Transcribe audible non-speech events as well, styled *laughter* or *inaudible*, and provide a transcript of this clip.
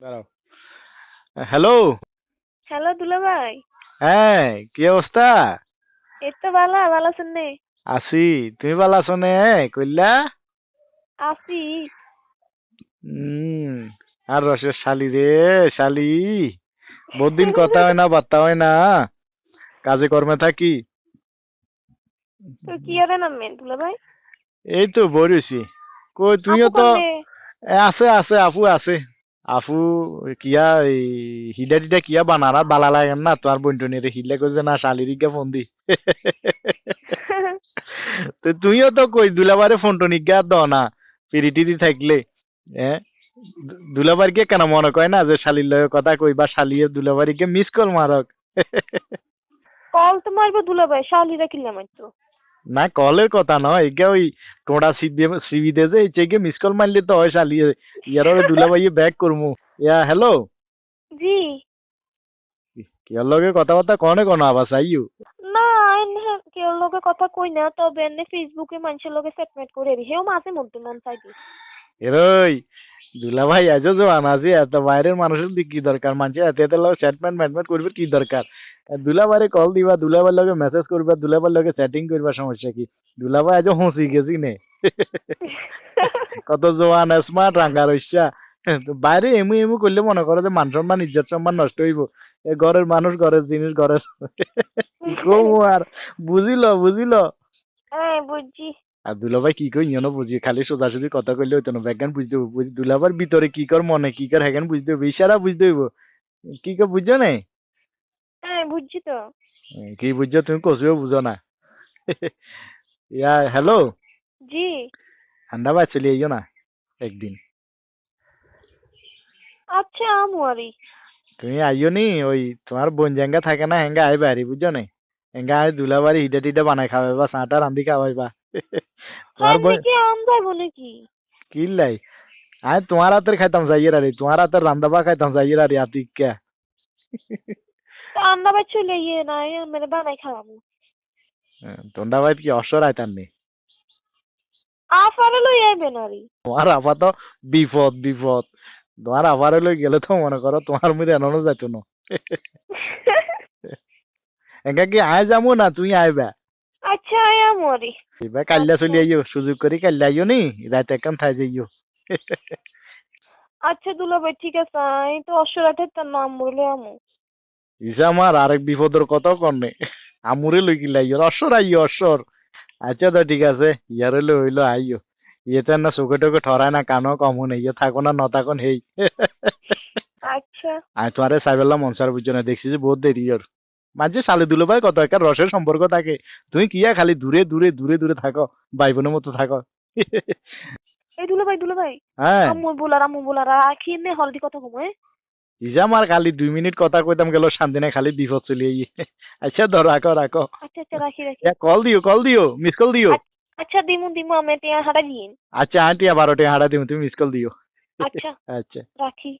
দাঁড়াও। Hello hello দুলা ভাই। হ্যাঁ কি অবস্থা? এই তো ভালো ভালো আছেন নে? আছি তুমি ভালো আছো নে? কইলা? আছি। উম আর রসের শালি রে শালি। বহুদিন *laughs* কথা হয় না বার্তা হয় না। কাজে কর্মে থাকি। তো কি আরে নামবেন দুলা ভাই? এই তো বরিছি কই তুইও তো আছে আছে আপু আছে। আপু কিয়া হিডা টিডা কিয়া বানার বালা লাগে না তোমার বন্টনের হিলে কইছে না শালির গিয়া ফোন দি। *laughs* তো তুইও তো কই দুলাবারে ফোন টোন গিয়া দ না পিড়ি দি থাকলে। হ্যাঁ দুলাবারকে কেন মনে কয় না যে শালির লগে কথা কই বা শালিয়ে দুলাবারিকে মিস কল মারক কল তো মারবো দুলা ভাই শালিরা কিনলাম তো না কলের কথা নয় এগে ওই টোড়া সিবি সিবি দে যে ইচেকে মিস কল মারলে তো হয় শালিয়ে ইয়ার দুলাবাইয়ে ব্যাক করমু। ইয়া হ্যালো জি। কিয়ার লগে কথাবার্তা কনে কোন আবাস আইয়ু না কেউ লগে কথা কই না তবে এনে ফেসবুকে মানুষের লগে সেটমেন্ট করে দি হেও মাঝে মধ্যে মন চাইবে এরই দুলা ভাই আজও জোয়ান আছে এত বাইরের মানুষের দিক কি দরকার? মানুষের এত এত লগে চ্যাটমেন্ট ম্যাটমেন্ট করবে কি দরকার? দুলা বাইরে কল দিবা দুলা ভাইয়ের লগে মেসেজ করবা দুলা ভাইয়ের লগে চ্যাটিং করবা সমস্যা কি? দুলা ভাই আজও হুঁসি গেছি নে। কত জোয়ান স্মার্ট রাঙ্গা রইসা। বাইরে এমু এমু করলে মনে করো যে মান সম্মান ইজ্জত সম্মান নষ্ট হইব। এ ঘরের মানুষ ঘরের জিনিস ঘরের *laughs* আর বুঝিল বুঝিল? হ্যাঁ বুঝছি। আর দুলাভাই কি কই ইয়নো বুঝি খালি সোজাসুজি কথা কইলে হইতো না ব্যাজ্ঞান বুঝতে হইব বুঝ- দুলাভার ভিতরে কি কর মনে কি কর হ্যাগান বুঝতে হইব ইশারা বুঝতে হইব। কি কর বুঝছ না? হ্যাঁ বুঝছি তো। কি বুঝছ? তুমি কষিও বুঝো না। *laughs* ইয়া হ্যালো জি। ঠান্ডা বাজ চলে আইও না একদিন। আচ্ছা আমু তুমি আইও নি ওই তোমার বোন জাঙ্গা থাকে না হেঙ্গা আইবা আরি বুঝছ না হেঙ্গা আই দুলাবারি হিডা টিডা বানাই খাওয়াইবা চাটা রান্ধি খাওয়াইবা *laughs* তোমার বোন কি আম যাইবো নাকি কি? লাই? আয় তোমার হাতের খাইতাম যাইয়ের আরে তোমার হাতের রান্দাবা খাইতাম যাইয়ের আরে আতি কে *laughs* না মানে তোন্ডা কি অসর আইতাম নি? আফারে লই আইবেন আরি তোমার তো বিপদ বিপদ। তোমার আবার লই গেলে তো মনে করো তোমার যাইতো না। এঙ্গা কি আয় যামু না তুই আইবা আচ্ছা আমু আরি এবার কাল্লা চলি আইও সুযোগ করি কাল্লা আইও নি? রাত একখান থাই যাইও। আচ্ছা দুলা ভাই ঠিক আছে আমি তো অসরাটের তার নাম বলে আমু। ইসা আমার আরেক বিপদের কথা কনে। আমুরে লই গিলা আইও অসর আইও অসর। আচ্ছা তো ঠিক আছে। ইয়ারে লই হইল আইও ইয়েতে না চোখে টোকে ঠরায় না কানো কমো নেই। ইয়ে থাকো না নথাকন হেই। আচ্ছা। আমি তোমারে সাইবেল্লা মনসার বুঝছ না দেখছি যে বহুত দেরি ওর মাঝে সালে দুলো ভাই কত একটা রসের সম্পর্ক থাকে। তুমি কিয়া খালি দূরে দূরে দূরে দূরে থাকো ভাই বোনের মতো থাকো। এই দুলা ভাই দুলা ভাই। হ্যাঁ। আম্মু বলার আম্মু বলার আখি নে হলদি কথা কমে ইজা আর খালি দুই মিনিট কথা কইতাম গেল শান্তি নাই খালি বিপদ চলি আই আচ্ছা ধর রাখো রাখো। আচ্ছা আচ্ছা রাখি রাখি। কল দিও কল দিও মিস কল দিও। আচ্ছা দিমু দিমু আমি টিয়া হাড়া দিন আচ্ছা আন্টি আবার বারোটে হাড়া দিমু তুমি মিস কল দিও। আচ্ছা। আচ্ছা। রাখি।